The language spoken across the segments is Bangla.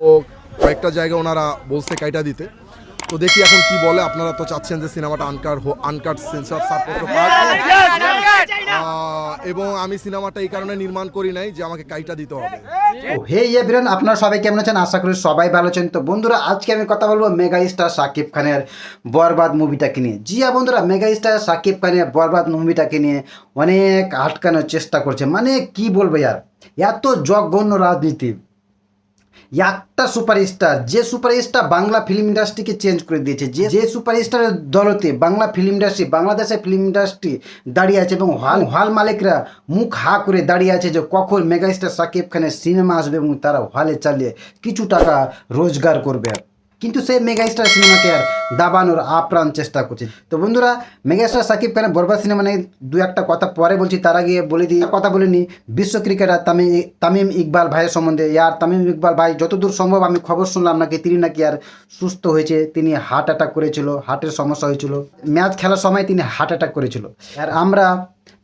তো কয়েকটা জায়গায় ওনারা বলছে কাইটা দিতে। তো দেখি এখন কি বলে। আপনারা তো চাচ্ছেন যে সিনেমাটা আনকার আনকাট সেন্সর সারপত্র পাক। আহ, এবং আমি সিনেমাটা এই কারণে নির্মাণ করি নাই যে আমাকে কাইটা দিতে হবে। হে এভরিওয়ান আপনারা সবাই কেমন আছেন? আশা করি সবাই ভালো আছেন। তো বন্ধুরা আজকে আমি কথা বলব মেগা স্টার সাকিব খানের বরবাদ মুভিটাকে নিয়ে। জি হ্যাঁ বন্ধুরা মেগা স্টার সাকিব খানের বরবাদ মুভিটাকে নিয়ে অনেক আটকানোর চেষ্টা করছে। মানে কি বলব ইয়ার? এত জঘন্য রাজনীতি। একটা সুপারস্টার, যে সুপারস্টার বাংলা ফিল্ম ইন্ডাস্ট্রিকে চেঞ্জ করে দিয়েছে, যে যে সুপারস্টারের দলতে বাংলা ফিল্ম ইন্ডাস্ট্রি বাংলাদেশের ফিল্ম ইন্ডাস্ট্রি দাঁড়িয়ে আছে এবং হল হল মালিকরা মুখ হা করে দাঁড়িয়ে আছে যে কখন মেগাস্টার সাকিব খানের সিনেমা আসবে এবং তারা হলে চালিয়ে কিছু টাকা রোজগার করবে। কিন্তু সেই মেগাস্টার সিনেমাকে আর দাবানোর আপ্রাণ চেষ্টা করছে। তো বন্ধুরা মেগাস্টার সাকিব খানের বরবাদ সিনেমা নিয়ে দু একটা কথা পরে বলছি, তার আগে বলে দিই, কথা বলে নিই। বিশ্ব ক্রিকেটার তামিম তামিম ইকবাল ভাইয়ের সম্বন্ধে। ইয়ার তামিম ইকবাল ভাই যতদূর সম্ভব আমি খবর শুনলাম নাকি তিনি নাকি আর সুস্থ হয়েছে, তিনি হার্ট অ্যাটাক করেছিল হার্টের সমস্যা হয়েছিল। ম্যাচ খেলার সময় তিনি হার্ট অ্যাটাক করেছিল। আর আমরা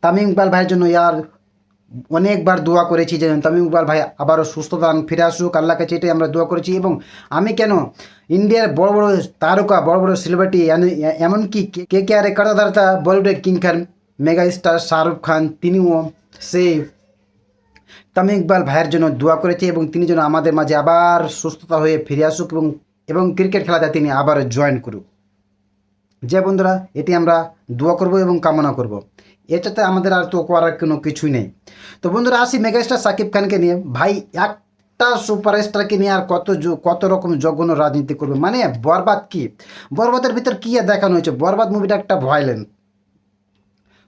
তামিম ইকবাল ভাইয়ের জন্য ইয়ার অনেকবার দোয়া করেছি যে, তামিম ইকবাল ভাই, আবারও সুস্থতা ফিরে আসুক আল্লাহ কাছে এটাই আমরা দোয়া করেছি। এবং আমি কেন ইন্ডিয়ার বড় বড় তারকা, বড় বড় সেলিব্রিটি এমনকি কে কে আর কাটাদারতা বলিউডের king Khan mega star Shahrukh Khan তিনিও সেই তামিম ইকবাল ভাইয়ের জন্য দোয়া করেছে এবং তিনি যেন আমাদের মাঝে আবার সুস্থতা হয়ে ফিরে আসুক এবং এবং ক্রিকেট খেলাতে তিনি আবার জয়েন করুক। যে বন্ধুরা, এটি আমরা দোয়া করব এবং কামনা করব। এটাতে আমাদের আর তো করার কোনো কিছুই নেই। তো বন্ধুরা, আসি মেগাস্টার সাকিব খানকে নিয়ে। ভাই, একটা সুপারস্টারকে নিয়ে আর কত কত রকম জঘন্য রাজনীতি করবে? মানে বরবাদ কি? বরবাদের ভিতর কি দেখানো হয়েছে? বরবাদ মুভিটা একটা ভায়োলেন্ট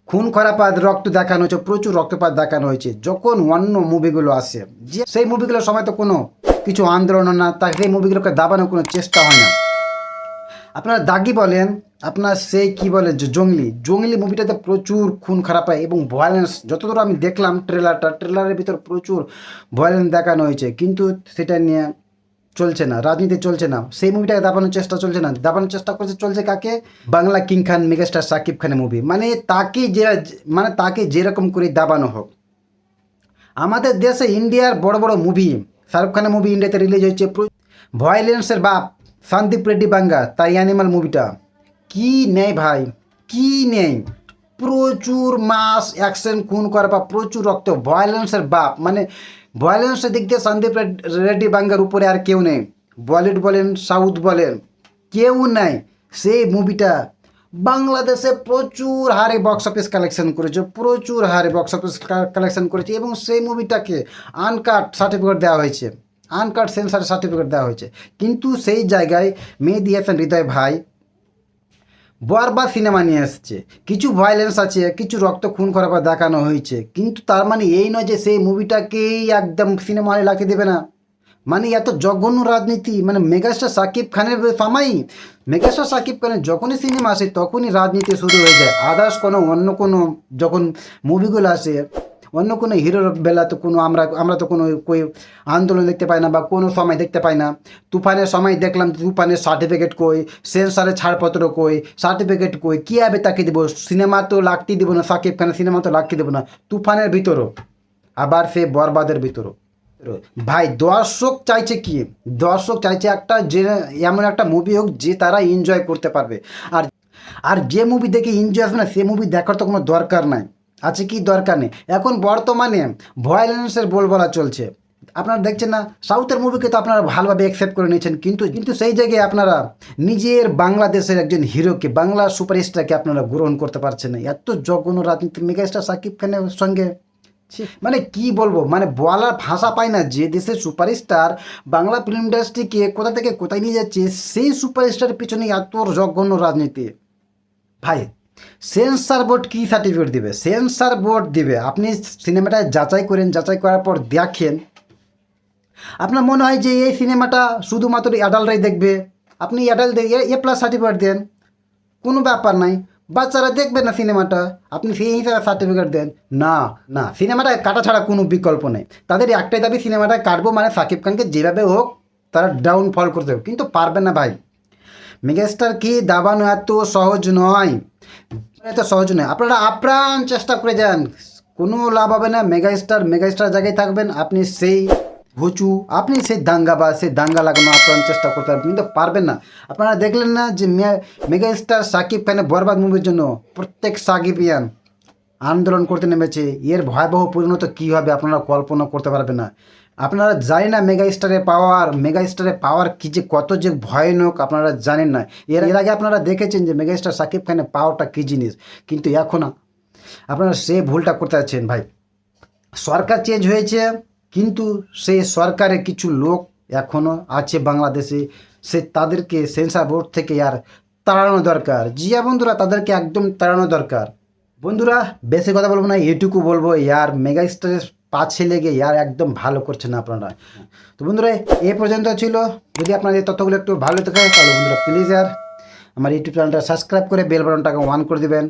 খুন, খরাপাত, রক্ত দেখানো হয়েছে, প্রচুর রক্তপাত দেখানো হয়েছে। যখন অন্য মুভিগুলো আসে, যে, সেই মুভিগুলোর সময় তো কোনো কিছু আন্দোলন না তা সেই মুভিগুলোকে দাবানোর কোনো চেষ্টা হয় না। আপনার দাগি বলেন, আপনার সেই কি বলে যে জঙ্গলি। জঙ্গলি মুভিটাতে প্রচুর খুন খারাপ হয় এবং ভয়েলেন্স যতদূর আমি দেখলাম ট্রেলারটা ট্রেলারের ভিতর প্রচুর ভয়েলেন্স দেখানো হয়েছে। কিন্তু সেটা নিয়ে চলছে না, রাজনীতি চলছে না। সেই মুভিটাকে দাবানোর চেষ্টা চলছে না। দাবানোর চেষ্টা করছে, চলছে কাকে? বাংলা কিং খান মেগাস্টার সাকিব খানের মুভি মানে তাকে যে মানে তাকে যেরকম করে দাবানো হোক। আমাদের দেশে ইন্ডিয়ার বড় বড় মুভি শাহরুখ খানের মুভি ইন্ডিয়াতে রিলিজ হয়েছে। ভয়েলেন্সের বাপ। সন্দীপ রেড্ডি বাঙ্গা, তাই অ্যানিমাল মুভিটা কি নেই ভাই, কি নেই? প্রচুর মাস অ্যাকশন খুন করা বা প্রচুর রক্ত ভয়েলেন্সের বাপ। মানে ভয়েলেন্সের দিক দিয়ে সন্দীপ রেড- রেড্ডি বাঙ্গার উপরে আর কেউ নেই। বলিউড বলেন, সাউথ বলেন, কেউ নাই সেই মুভিটা বাংলাদেশে প্রচুর হারে বক্স অফিস কালেকশন করেছে, প্রচুর হারে বক্স অফিস কালেকশন করেছে এবং সেই মুভিটাকে আনকাট সার্টিফিকেট দেওয়া হয়েছে। আনকাট সেন্সার সার্টিফিকেট দেওয়া হয়েছে। কিন্তু সেই জায়গায় মেয়ে দিয়েছেন হৃদয় ভাই। বারবার সিনেমা নিয়ে এসছে। কিছু ভায়োলেন্স আছে, কিছু রক্ত খুন করা বা দেখানো হয়েছে। কিন্তু তার মানে এই নয় যে সেই মুভিটাকেই একদম সিনেমা হলে লাগিয়ে দেবে না। মানে এত জঘন্য রাজনীতি। মানে মেগাস্টার সাকিব খানের ফামাই মেগাস্টার সাকিব খানের যখনই সিনেমা আসে, তখনই রাজনীতি শুরু হয়ে যায়। আদার্স কোনো, অন্য কোনো যখন মুভিগুলো আসে অন্য কোনো হিরোর বেলা তো কোনো আমরা আমরা তো কোনো কই আন্দোলন দেখতে পাই না বা কোনো সময় দেখতে পাই না। তুফানের সময় দেখলাম তুফানের সার্টিফিকেট কই সেন্সারের ছাড়পত্র কই সার্টিফিকেট কই, কী হবে তাকে দেবো? সিনেমা তো লাগতেই দেবো না, সাকিব খানের সিনেমা তো লাগতে দেবো না। তুফানের ভিতরও, আবার সে বরবাদের ভিতরও। ভাই, দর্শক চাইছে কি? দর্শক চাইছে একটা যে, এমন একটা মুভি হোক যে তারা এনজয় করতে পারবে। আর আর যে মুভি দেখে এনজয় আসবে না, সে মুভি দেখার তো কোনো দরকার নাই। আছে কি দরকার নেই। এখন বর্তমানে ভয়েলেন্সের বলবলা চলছে। আপনারা দেখছেন না সাউথের মুভিকে তো আপনারা ভালোভাবে অ্যাকসেপ্ট করে নিয়েছেন, কিন্তু কিন্তু সেই জায়গায় আপনারা নিজের বাংলাদেশের একজন হিরোকে, বাংলা সুপারস্টারকে আপনারা গ্রহণ করতে পারছেন না। এত জঘন্য রাজনীতি মেগাস্টার সাকিব খানের সঙ্গে। মানে কি বলব? মানে বলার ভাষা পায় না। যে দেশের সুপারস্টার বাংলা ফিল্ম ইন্ডাস্ট্রিকে কোথা থেকে কোথায় নিয়ে যাচ্ছে, সেই সুপারস্টারের পিছনে এত জঘন্য রাজনীতি। ভাই সেন্সার বোর্ড কী সার্টিফিকেট দিবে? সেন্সার বোর্ড দিবে। আপনি সিনেমাটা যাচাই করেন, যাচাই করার পর দেখেন। আপনার মনে হয় যে এই সিনেমাটা শুধুমাত্র অ্যাডাল্টরাই দেখবে? আপনি অ্যাডাল্ট এ প্লাস সার্টিফিকেট দেন। কোনো ব্যাপার নাই। বাচ্চারা দেখবে না সিনেমাটা। আপনি সেই হিসাবে সার্টিফিকেট দেন। না না সিনেমাটা কাটা ছাড়া কোনো বিকল্প নেই। তাদের একটাই দাবি সিনেমাটা কাটবো মানে সাকিব খানকে যেভাবে হোক তারা ডাউনফল করতে হবে কিন্তু পারবে না ভাই। মেগাস্টার কি দাবানো এত সহজ নয়? এত সহজ নয়। আপনারা আপ্রাণ চেষ্টা করে যান। কোনো লাভ হবে না। মেগাস্টার মেগাস্টার জায়গায় থাকবেন। আপনি সেই ঘুচু আপনি সেই দাঙ্গা বা সেই দাঙ্গা লাগানো আপনার চেষ্টা করতে পারবেন। কিন্তু পারবেন না। আপনারা দেখলেন না যে মে- মেগা স্টার সাকিব খানের বরবাদ মুভির জন্য প্রত্যেক সাকিবিয়ান আন্দোলন করতে নেমেছে। এর ভয়াবহ পরিণত কী হবে আপনারা কল্পনা করতে পারবেন না। আপনারা জানেন না মেগা স্টারের পাওয়ার মেগা স্টারের পাওয়ার কী যে কত যে ভয়ানক আপনারা জানেন না। এর এর আগে আপনারা দেখেছেন যে মেগা স্টার সাকিব খানের পাওয়ারটা কী জিনিস, কিন্তু এখন আপনারা সে ভুলটা করতে যাচ্ছেন ভাই। সরকার চেঞ্জ হয়েছে, কিন্তু সেই সরকারে কিছু লোক এখনও আছে বাংলাদেশে, সে তাদেরকে সেন্সার বোর্ড থেকে আর তাড়ানো দরকার। জিয়া বন্ধুরা, তাদেরকে একদম তাড়ানো দরকার। বন্ধুরা, বেশি কথা বলব না, এটুকু বলব ইয়ার মেগা স্টারের পাছে লেগে আর একদম ভালো করছেন আপনারা। তো বন্ধুরা, এ পর্যন্ত ছিল। যদি আপনাদের তথ্যগুলো একটু ভালো থাকে, তাহলে বন্ধুরা প্লিজ আর আমার ইউটিউব চ্যানেলটা সাবস্ক্রাইব করে বেল বাটনটাকে অন করে দিবেন।